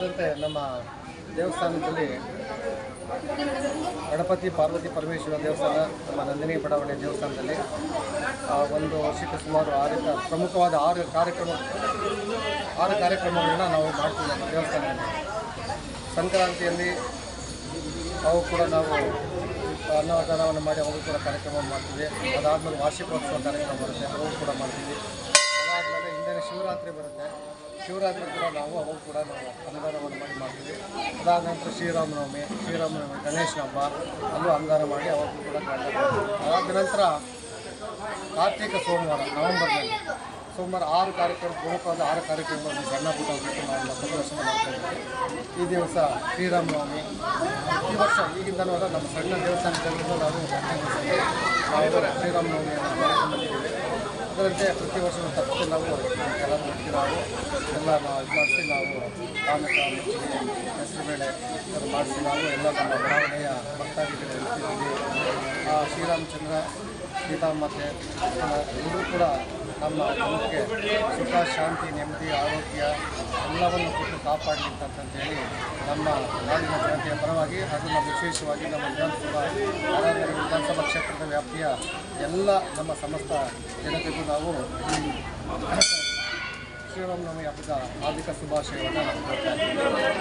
ನಮ್ಮ ದೇವಸ್ಥಾನದಲ್ಲಿ ಗಣಪತಿ, ಪಾರ್ವತಿ ಪರಮೇಶ್ವರ ದೇವಸ್ಥಾನ, ನಮ್ಮ ನಂದಿನಿ ಬಡಾವಣೆ ದೇವಸ್ಥಾನದಲ್ಲಿ ಒಂದು ವರ್ಷಕ್ಕೆ ಸುಮಾರು ಆರು ಪ್ರಮುಖವಾದ ಆರು ಕಾರ್ಯಕ್ರಮ, ಆರು ಕಾರ್ಯಕ್ರಮಗಳನ್ನ ನಾವು ಮಾಡ್ತೀವಿ ನಮ್ಮ ದೇವಸ್ಥಾನದಲ್ಲಿ. ಸಂಕ್ರಾಂತಿಯಲ್ಲಿ ಅವು ಕೂಡ ನಾವು ಅನ್ನದಾನವನ್ನು ಮಾಡಿ ಅವರು ಕೂಡ ಕಾರ್ಯಕ್ರಮ ಮಾಡ್ತೀವಿ. ಅದಾದಮೇಲೆ ವಾರ್ಷಿಕೋತ್ಸವ ಕಾರ್ಯಕ್ರಮ ಬರುತ್ತೆ, ಅವು ಕೂಡ ಮಾಡ್ತೀವಿ. ಅದಾದಮೇಲೆ ಹಿಂದಿನ ಶಿವರಾತ್ರಿ ಬರುತ್ತೆ. ಶಿವರಾತ್ರಿ ಕೂಡ ನಾವು, ಅವಾಗ ಕೂಡ ನಾವು ಅನುದಾನವನ್ನು ಮಾಡಿ ಮಾಡ್ತೀವಿ ಅದಾದ ನಂತರ ಶ್ರೀರಾಮನವಮಿ ಶ್ರೀರಾಮನವಮಿ, ಗಣೇಶ ಹಬ್ಬ, ಅಲ್ಲೂ ಅಂಗಾರ ಮಾಡಿ ಅವಾಗ ಕೂಡ. ಅದಾದ ನಂತರ ಕಾರ್ತಿಕ ಸೋಮವಾರ, ನವೆಂಬರ್ನಲ್ಲಿ. ಸೋಮವಾರ ಆರು ಕಾರ್ಯಕ್ರಮ ಪ್ರಮುಖವಾದ ಆರು ಕಾರ್ಯಕ್ರಮಗಳನ್ನು ಸಣ್ಣ ಪುಟ್ಟ ನಾವು ಪ್ರದರ್ಶನ ಇದ್ದೀವಿ. ಈ ದಿವಸ ಶ್ರೀರಾಮನವಮಿ. ಈ ವರ್ಷ ಈಗಿಂದನೂ ಅಲ್ಲ, ನಮ್ಮ ಸಣ್ಣ ದೇವಸ್ಥಾನದಲ್ಲಿ ನಾವು ಶ್ರೀರಾಮನವಮಿಯನ್ನು ಅದರಂತೆ ಪ್ರತಿ ವರ್ಷ ತಪ್ಪು ನಾವು ಎಲ್ಲ ಎಲ್ಲ ಇದು ಮಾಡಿಸಿ ನಾವು ಪಾನಕ ಹೆಸರುಬೇಳೆ ಮಾಡಿಸಿ ನಾವು ಎಲ್ಲ ನಮ್ಮ ಬಡಾವಣೆಯ ರೀತಿಯಲ್ಲಿ ಆ ಶ್ರೀರಾಮಚಂದ್ರ ಸೀತಾಮಾತೆ ಇವರು ಕೂಡ ನಮ್ಮ ಜನಕ್ಕೆ ಸುಖ ಶಾಂತಿ ನೆಮ್ಮದಿ ಆರೋಗ್ಯ ಎಲ್ಲವನ್ನು ಕೊಟ್ಟು ಕಾಪಾಡಲಿ ಅಂತಂತೇಳಿ ನಮ್ಮ ನಾಡಿನ ಜನತೆಯ ಪರವಾಗಿ ಹಾಗೂ ನಮ್ಮ ವಿಶೇಷವಾಗಿ ನಮ್ಮ ವಿಧಾನಸಭಾ ವಿಧಾನಸಭಾ ಕ್ಷೇತ್ರದ ವ್ಯಾಪ್ತಿಯ ಎಲ್ಲ ನಮ್ಮ ಸಮಸ್ತ ಜನತೆಗೂ ನಾವು ಈ ಶ್ರೀರಾಮನವಮಿ ಹಬ್ಬದ ಹಾರ್ದಿಕ ಶುಭಾಶಯವನ್ನು ನಾವು ಕೊಡ್ತಾ ಇದ್ದೀವಿ